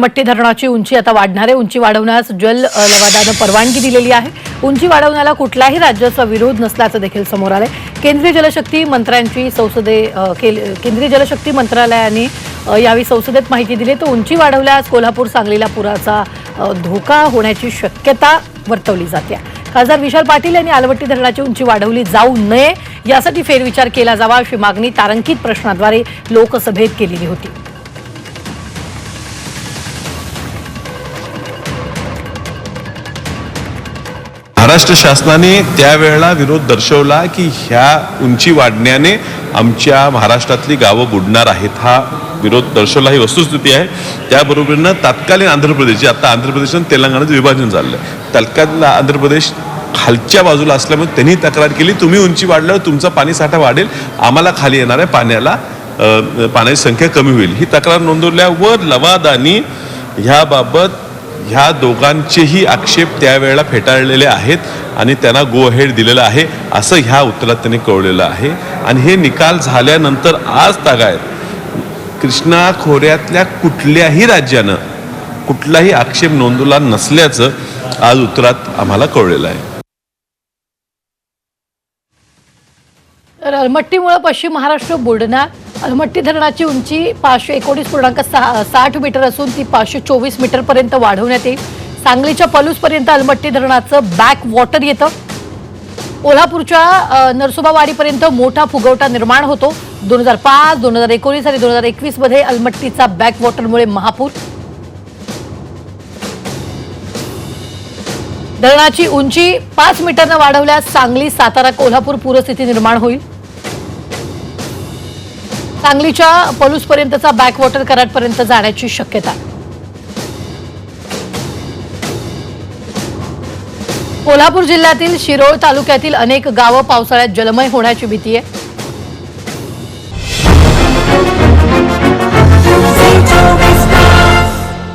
मट्टी धरणाची उंची आता वाढणार आहे उंची वाढवण्यास जल लवादानं परवानगी दिलेली आहे. उंची वाढवण्याला कुठलाही राज्याचा विरोध नसल्याचं देखील समोर आलंय. केंद्रीय जलशक्ती मंत्र्यांची संसदे केंद्रीय जलशक्ती मंत्रालयाने यावेळी संसदेत माहिती दिली. तर उंची वाढवल्यास कोल्हापूर सांगलीला पुराचा धोका होण्याची शक्यता वर्तवली जाते. खासदार विशाल पाटील यांनी आलवट्टी धरणाची उंची वाढवली जाऊ नये यासाठी फेरविचार केला जावा अशी मागणी तारांकित प्रश्नाद्वारे लोकसभेत केलेली होती. महाराष्ट्र शासनाने त्यावेळेला विरोध दर्शवला की ह्या उंची वाढण्याने आमच्या महाराष्ट्रातली गावं बुडणार आहेत. हा विरोध दर्शवला ही वस्तुस्थिती आहे. त्याबरोबरीनं तत्कालीन आंध्र प्रदेश आता आंध्र प्रदेश आणि तेलंगणाचं विभाजन झालं. तत्कालीन आंध्र प्रदेश खालच्या बाजूला असल्यामुळे त्यांनी तक्रार केली तुम्ही उंची वाढल्यावर तुमचा पाणी साठा वाढेल. आम्हाला खाली येणाऱ्या पाण्याला. पाण्याची संख्या कमी होईल. ही तक्रार नोंदवल्यावर लवादानी ह्याबाबत ह्या दोघांचेही आक्षेप त्यावेळेला फेटाळलेले आहेत आणि त्यांना गो अहेड दिलेलं आहे. असं ह्या उत्तरात त्यांनी कळवलेलं आहे. आणि हे निकाल झाल्यानंतर आज तागायत. कृष्णा खोऱ्यातल्या कुठल्याही राज्यानं कुठलाही आक्षेप नोंदवला नसल्याचं आज उत्तरात आम्हाला कळलेलं आहे. तर अलमट्टीमुळे पश्चिम महाराष्ट्र बुडणार अलमट्टी धरणाची उंची पाचशे एकोणीस पूर्णांक सहा साठ मीटर असून ती पाचशे चोवीस मीटरपर्यंत वाढवण्यात येईल. सांगलीच्या पलूसपर्यंत अलमट्टी धरणाचं बॅक वॉटर येतं. कोल्हापूरच्या नरसोबावाडीपर्यंत मोठा फुगवटा निर्माण होतो. दोन हजार पाच दोन हजार एकोणीस आणि दोन हजार एकवीसमध्ये अलमट्टीचा बॅक वॉटरमुळे महापूर. धरणाची उंची पाच मीटरनं वाढवल्यास सांगली सातारा कोल्हापूर पूरस्थिती निर्माण होईल. सांगलीच्या पलूसपर्यंतचा बॅकवॉटर कराडपर्यंत जाण्याची शक्यता. कोल्हापूर जिल्ह्यातील शिरोळ तालुक्यातील अनेक गावं पावसाळ्यात जलमय होण्याची भीती आहे.